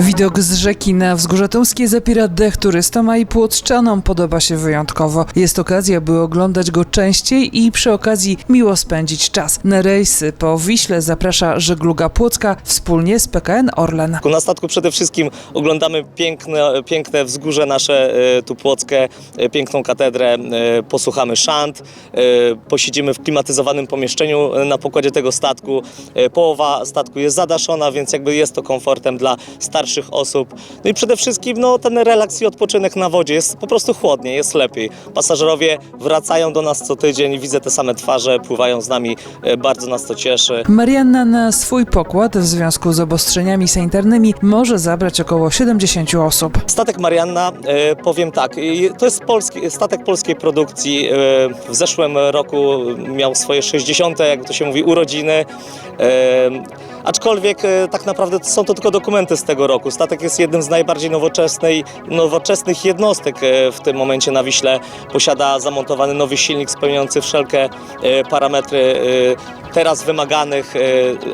Widok z rzeki na Wzgórze Tumskie zapiera dech turystom, a i Płotczanom podoba się wyjątkowo. Jest okazja, by oglądać go częściej i przy okazji miło spędzić czas. Na rejsy po Wiśle zaprasza żegluga Płocka wspólnie z PKN Orlen. Na statku przede wszystkim oglądamy piękne, piękne wzgórze nasze, e, tu Płockę, e, piękną katedrę, e, posłuchamy szant, posiedzimy w klimatyzowanym pomieszczeniu na pokładzie tego statku. Połowa statku jest zadaszona, więc jakby jest to komfortem dla starszych osób. No i przede wszystkim no, ten relaks i odpoczynek na wodzie. Jest po prostu chłodniej, jest lepiej. Pasażerowie wracają do nas co tydzień, widzę te same twarze, pływają z nami, e, bardzo nas to cieszy. Marianna na swój pokład w związku z obostrzeniami sanitarnymi może zabrać około 70 osób. Statek Marianna, e, powiem tak, i to jest polski, statek polskiej produkcji. E, w zeszłym roku miał swoje 60, jak to się mówi, urodziny. Aczkolwiek e, tak naprawdę są to tylko dokumenty z tego roku. Statek jest jednym z najbardziej nowoczesnych jednostek e, w tym momencie na Wiśle. Posiada zamontowany nowy silnik spełniający wszelkie e, parametry teraz wymaganych e,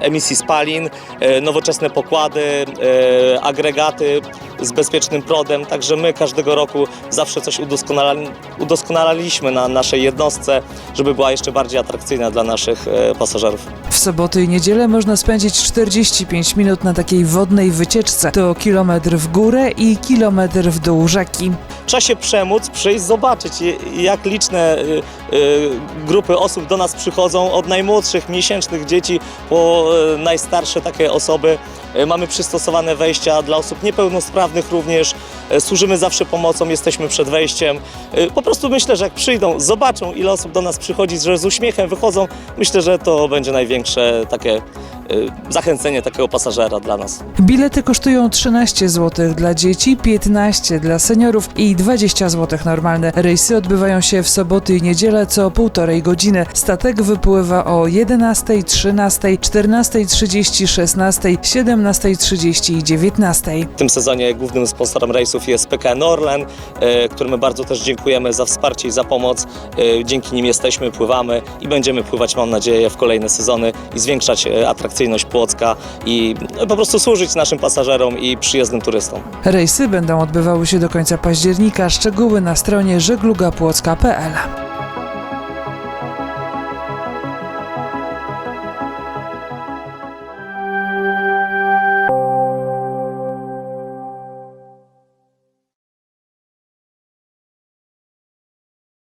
emisji spalin, e, nowoczesne pokłady, e, agregaty z bezpiecznym prodem, także my każdego roku zawsze coś udoskonalali, udoskonalaliśmy na naszej jednostce, żeby była jeszcze bardziej atrakcyjna dla naszych pasażerów. W soboty i niedzielę można spędzić 45 minut na takiej wodnej wycieczce. To kilometr w górę i kilometr w dół rzeki. Się przemóc, przyjść, zobaczyć jak liczne y, y, grupy osób do nas przychodzą, od najmłodszych, miesięcznych dzieci po y, najstarsze takie osoby. Mamy przystosowane wejścia dla osób niepełnosprawnych również. Służymy zawsze pomocą, jesteśmy przed wejściem. Po prostu myślę, że jak przyjdą, zobaczą ile osób do nas przychodzi, że z uśmiechem wychodzą, myślę, że to będzie największe takie zachęcenie takiego pasażera dla nas. Bilety kosztują 13 zł dla dzieci, 15 dla seniorów i 20 zł normalne. Rejsy odbywają się w soboty i niedzielę co półtorej godziny. Statek wypływa o 11, 13, 14.30, 16, 17.30 i 19. W tym sezonie głównym sponsorem rejsów jest PKN Orlen, e, którym bardzo też dziękujemy za wsparcie i za pomoc. E, Dzięki nim jesteśmy, pływamy i będziemy pływać, mam nadzieję, w kolejne sezony i zwiększać e, atrakcyjność Płocka i po prostu służyć naszym pasażerom i przyjezdnym turystom. Rejsy będą odbywały się do końca października. Szczegóły na stronie żeglugapłocka.pl.